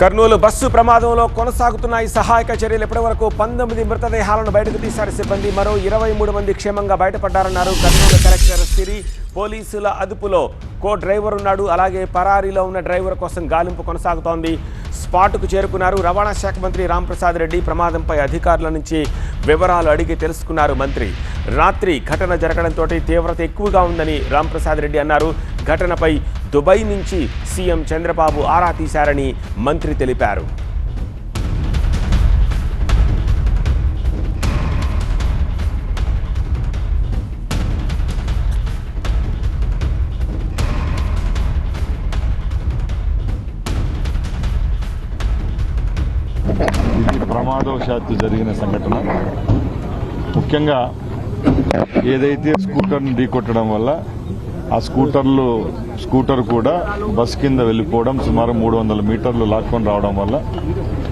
Kurnool bus ప్రమాదంలో కొనసాగుతున్న ఈ సహాయక చర్యలు ఇప్పటి వరకు పంతొమ్మిది మృతదేహాలను బయటకు తీశారు సిబ్బంది. మరో ఇరవై మూడు మంది క్షేమంగా బయటపడ్డారన్నారు కర్నూలు కలెక్టర్ సిరి. పోలీసుల అదుపులో కో డ్రైవర్ ఉన్నాడు. అలాగే పరారీలో ఉన్న డ్రైవర్ కోసం గాలింపు కొనసాగుతోంది. స్పాట్కు చేరుకున్నారు రవాణా శాఖ మంత్రి రాంప్రసాద్ రెడ్డి. ప్రమాదంపై అధికారుల నుంచి వివరాలు అడిగి తెలుసుకున్నారు మంత్రి. రాత్రి ఘటన జరగడంతో తీవ్రత ఎక్కువగా ఉందని రాంప్రసాద్ రెడ్డి అన్నారు. ఘటనపై దుబాయ్ నుంచి సీఎం చంద్రబాబు ఆరా తీశారని మంత్రి తెలిపారు. ఇది ప్రమాదవశాత్తు జరిగిన సంఘటన. ముఖ్యంగా ఏదైతే స్కూటర్ను ఢీకొట్టడం వల్ల ఆ స్కూటర్లు స్కూటర్ కూడా బస్ కింద వెళ్ళిపోవడం సుమారు మూడు వందల మీటర్లు లాక్కొని రావడం వల్ల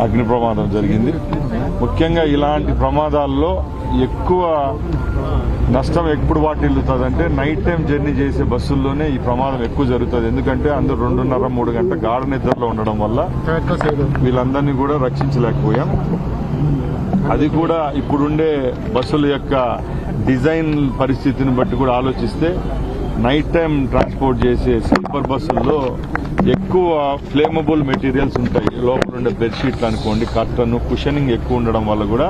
అగ్ని ప్రమాదం జరిగింది. ముఖ్యంగా ఇలాంటి ప్రమాదాల్లో ఎక్కువ నష్టం ఎప్పుడు వాటిల్లుతుందంటే నైట్ టైం జర్నీ చేసే బస్సుల్లోనే ఈ ప్రమాదం ఎక్కువ జరుగుతుంది. ఎందుకంటే అందరూ రెండున్నర మూడు గంట గాఢ నిద్రలో ఉండడం వల్ల వీళ్ళందరినీ కూడా రక్షించలేకపోయాం. అది కూడా ఇప్పుడుండే బస్సుల యొక్క డిజైన్ పరిస్థితిని బట్టి కూడా ఆలోచిస్తే నైట్ టైం ట్రాన్స్పోర్ట్ చేసే స్లీపర్ బస్సుల్లో ఎక్కువ ఫ్లేమబుల్ మెటీరియల్స్ ఉంటాయి. లోపల ఉండే బెడ్షీట్లు అనుకోండి కర్టన్ కుషనింగ్ ఎక్కువ ఉండడం వల్ల కూడా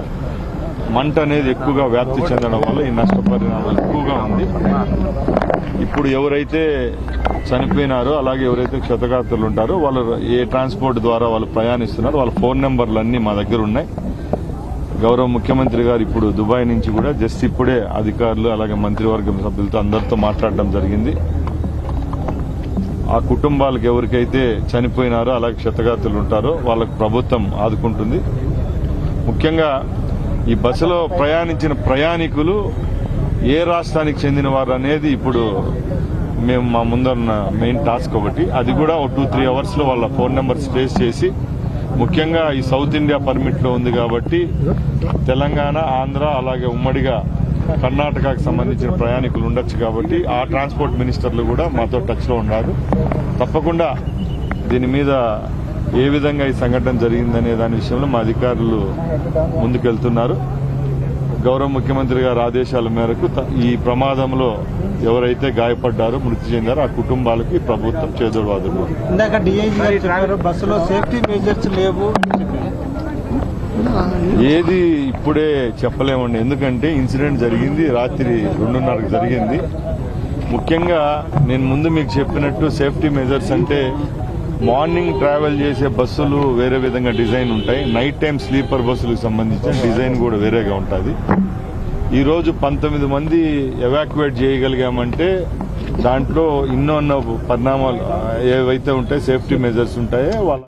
మంట అనేది ఎక్కువగా వ్యాప్తి చెందడం వల్ల ఈ నష్టపరిణామాలు ఎక్కువగా ఉంది. ఇప్పుడు ఎవరైతే చనిపోయినారో అలాగే ఎవరైతే క్షతగాత్రులు ఉంటారో వాళ్ళు ఏ ట్రాన్స్పోర్ట్ ద్వారా వాళ్ళు ప్రయాణిస్తున్నారో వాళ్ళ ఫోన్ నెంబర్లు అన్నీ మా దగ్గర ఉన్నాయి. గౌరవ ముఖ్యమంత్రి గారు ఇప్పుడు దుబాయ్ నుంచి కూడా జస్ట్ ఇప్పుడే అధికారులు అలాగే మంత్రివర్గం సభ్యులతో అందరితో మాట్లాడడం జరిగింది. ఆ కుటుంబాలకు ఎవరికైతే చనిపోయినారో అలాగే క్షతగాతులు ఉంటారో వాళ్ళకు ప్రభుత్వం ఆదుకుంటుంది. ముఖ్యంగా ఈ బస్సులో ప్రయాణించిన ప్రయాణికులు ఏ రాష్ట్రానికి చెందిన వారు అనేది ఇప్పుడు మేము మా ముందన్న మెయిన్ టాస్క్ ఒకటి. అది కూడా ఒక టూ త్రీ అవర్స్లో వాళ్ళ ఫోన్ నెంబర్స్ ట్రేస్ చేసి ముఖ్యంగా ఈ సౌత్ ఇండియా పర్మిట్లో ఉంది కాబట్టి తెలంగాణ ఆంధ్ర అలాగే ఉమ్మడిగా కర్ణాటకకు సంబంధించిన ప్రయాణికులు ఉండొచ్చు కాబట్టి ఆ ట్రాన్స్పోర్ట్ మినిస్టర్లు కూడా మాతో టచ్లో ఉన్నారు. తప్పకుండా దీని మీద ఏ విధంగా ఈ సంఘటన జరిగిందనే దాని విషయంలో మా అధికారులు ముందుకెళ్తున్నారు. గౌరవ ముఖ్యమంత్రి గారి ఆదేశాల మేరకు ఈ ప్రమాదంలో ఎవరైతే గాయపడ్డారో మృతి చెందారో ఆ కుటుంబాలకి ప్రభుత్వం చేదోడు ఇందాక డిఐజీ బస్సులో సేఫ్టీ మెజర్స్ లేవు ఏది ఇప్పుడే చెప్పలేమండి. ఎందుకంటే ఇన్సిడెంట్ జరిగింది రాత్రి రెండున్నరకు జరిగింది. ముఖ్యంగా నేను ముందు మీకు చెప్పినట్టు సేఫ్టీ మెజర్స్ అంటే మార్నింగ్ ట్రావెల్ చేసే బస్సులు వేరే విధంగా డిజైన్ ఉంటాయి. నైట్ టైం స్లీపర్ బస్సులకు సంబంధించిన డిజైన్ కూడా వేరేగా ఉంటుంది. ఈ రోజు పంతొమ్మిది మంది ఎవాక్యువేట్ చేయగలిగామంటే దాంట్లో ఎన్నో పరిణామాలు ఏవైతే ఉంటాయి సేఫ్టీ మెజర్స్ ఉంటాయో వాళ్ళ